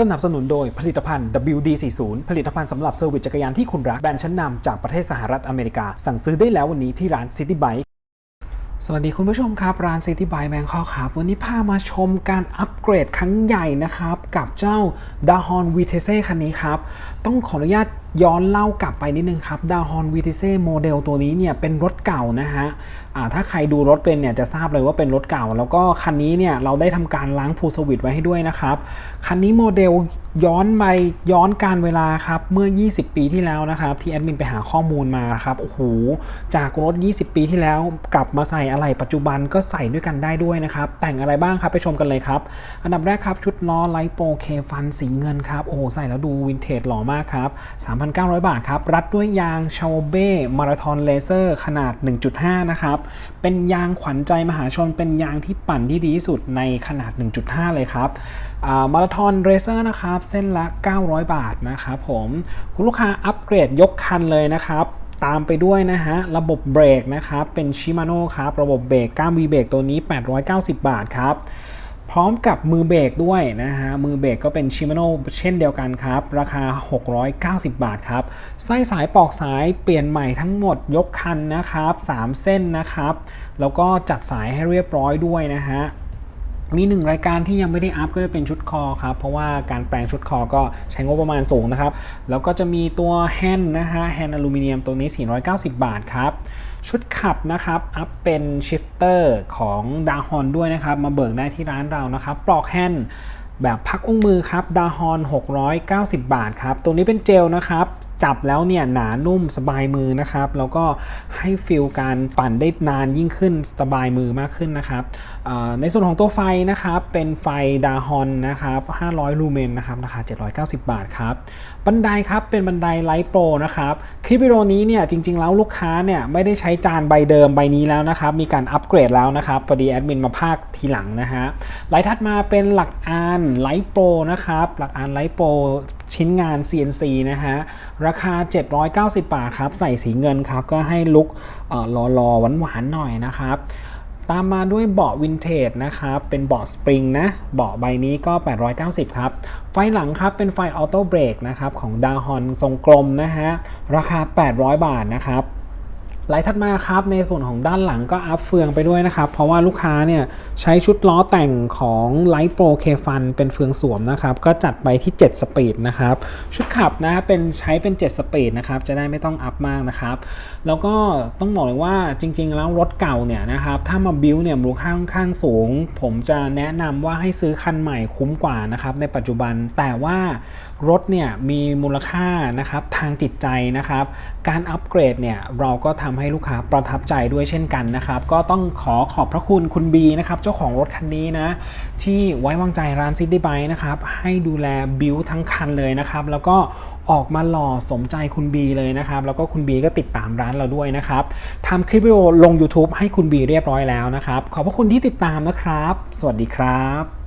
สนับสนุนโดยผลิตภัณฑ์ WD40 ผลิตภัณฑ์สำหรับเซอร์วิสจักรยานที่คุณรัก แบรนด์ชั้นนำจากประเทศสหรัฐอเมริกา สั่งซื้อได้แล้ววันนี้ที่ร้าน City Bike สวัสดีคุณผู้ชมครับ ร้าน City Bike Bangkok ครับ วันนี้พามาชมการอัปเกรดครั้งใหญ่นะครับ กับเจ้า d a h o n Vitese คันนี้ครับ ต้องขออนุญาต ย้อนเล่ากลับไปนิดนึงครับ d a h o n v t e s e โมเดลตัวนี้เนี่ยเป็นรถเก่านะฮะถ้าใครดูรถเป็นเนี่ยจะทราบเลยว่าเป็นรถเก่า แล้วก็คันนี้เนี่ยเราได้ทำการล้างฟูลสวิตไว้ให้ด้วยนะครับ คันนี้โมเดลย้อนไปย้อนการเวลาครับเมื่อ 20 ปีที่แล้วนะครับ ที่แอดมินไปหาข้อมูลมาครับโอ้โหจากรถ 20 ปีที่แล้วกลับมาใส่อะไรปัจจุบันก็ใส่ด้วยกันได้ด้วยนะครับ แต่งอะไรบ้างครับไปชมกันเลยครับ อันดับแรกครับชุดล้อไลโปรเคฟันสีเงินครับโอ้โหใส่แล้วดูวินเทจหล่อมากครับ3,900 บาทครับ รัดด้วยยางชาวเบ้มาราทอนเลเซอร์ขนาด 1.5 นะครับ เป็นยางขวัญใจมหาชน เป็นยางที่ปั่นที่ดีที่สุดในขนาด 1.5 เลยครับมาราทอนเรเซอร์นะครับ เส้นละ 900 บาทนะครับผม คุณลูกค้าอัปเกรดยกคันเลยนะครับตามไปด้วยนะฮะ ระบบเบรกนะครับ เป็นชิมาโน่ครับ ระบบเบรกก้ามวีเบรกตัวนี้ 890 บาทครับ พร้อมกับมือเบรกด้วยนะฮะ มือเบรกก็เป็นชิมาโน่เช่นเดียวกันครับ ราคา 690 บาทครับ ไส้สายปอกสายเปลี่ยนใหม่ทั้งหมดยกคันนะครับ 3 เส้นนะครับ แล้วก็จัดสายให้เรียบร้อยด้วยนะฮะมีหนึ่งรายการที่ยังไม่ได้อัพก็จะเป็นชุดคอครับ เพราะว่าการแปลงชุดคอก็ใช้งบประมาณสูงนะครับ แล้วก็จะมีตัวแฮนด์นะฮะแฮนด์อลูมิเนียมตัวนี้ 490 บาทครับ ชุดขับนะครับ อัพเป็นชิฟเตอร์ของดาฮอนด้วยนะครับ มาเบิกได้ที่ร้านเรานะครับ ปลอกแฮนด์แบบพักอุ้งมือครับดาฮอน690 บาทครับตัวนี้เป็นเจลนะครับ จับแล้วเนี่ยหนานุ่มสบายมือนะครับ แล้วก็ให้ฟิลการปั่นได้นานยิ่งขึ้นสบายมือมากขึ้นนะครับในส่วนของตัวไฟนะครับเป็นไฟดาฮอนนะครับ 500 ลูเมนนะครับราคา 790 บาทครับบันไดครับเป็นบันไดไลท์โปรนะครับคลิปวิดีโอนี้เนี่ยจริง ๆ แล้วลูกค้าเนี่ยไม่ได้ใช้จานใบเดิมใบนี้แล้วนะครับ มีการอัปเกรดแล้วนะครับพอดีแอดมินมาภาคทีหลังนะฮะไลท์ทัดมาเป็นหลักอานไลท์โปรนะครับหลักอานไลท์โปร ชิ้นงาน CNC นะฮะ ราคา 790 บาทครับ ใส่สีเงินครับ ก็ให้ลุกหล่อๆหวานๆหน่อยนะครับตามมาด้วยเบาะวินเทจนะครับ เป็นเบาะสปริงนะ เบาะใบนี้ก็ 890 ครับ ไฟหลังครับ เป็นไฟออโต้เบรกนะครับ ของดาฮอนทรงกลมนะฮะ ราคา 800 บาทนะครับ ไลท์ถัดมาครับในส่วนของด้านหลังก็อัพเฟืองไปด้วยนะครับ เพราะว่าลูกค้าเนี่ยใช้ชุดล้อแต่งของ Light Pro K Fun เป็นเฟืองสวมนะครับ ก็จัดไปที่ 7 สปีดนะครับ ชุดขับนะเป็นใช้เป็น 7 สปีดนะครับ จะได้ไม่ต้องอัพมากนะครับ แล้วก็ต้องบอกเลยว่าจริง ๆ แล้วรถเก่าเนี่ยนะครับ ถ้ามาบิวเนี่ยมูลค่าค่อนข้างสูง ผมจะแนะนำว่าให้ซื้อคันใหม่คุ้มกว่านะครับในปัจจุบันแต่ว่ารถเนี่ยมีมูลค่านะครับทางจิตใจนะครับ การอัปเกรดเนี่ยเราก็ทำให้ลูกค้าประทับใจด้วยเช่นกันนะครับ ก็ต้องขอขอบพระคุณคุณบีนะครับ เจ้าของรถคันนี้นะ ที่ไว้วางใจร้านซิตี้ไบนะครับ ให้ดูแลบิวทั้งคันเลยนะครับ แล้วก็ออกมาหล่อสมใจคุณบีเลยนะครับ แล้วก็คุณบีก็ติดตามร้านเราด้วยนะครับทำคลิปวิดีโอลง YouTube ให้คุณบีเรียบร้อยแล้วนะครับ ขอบพระคุณที่ติดตามนะครับ สวัสดีครับ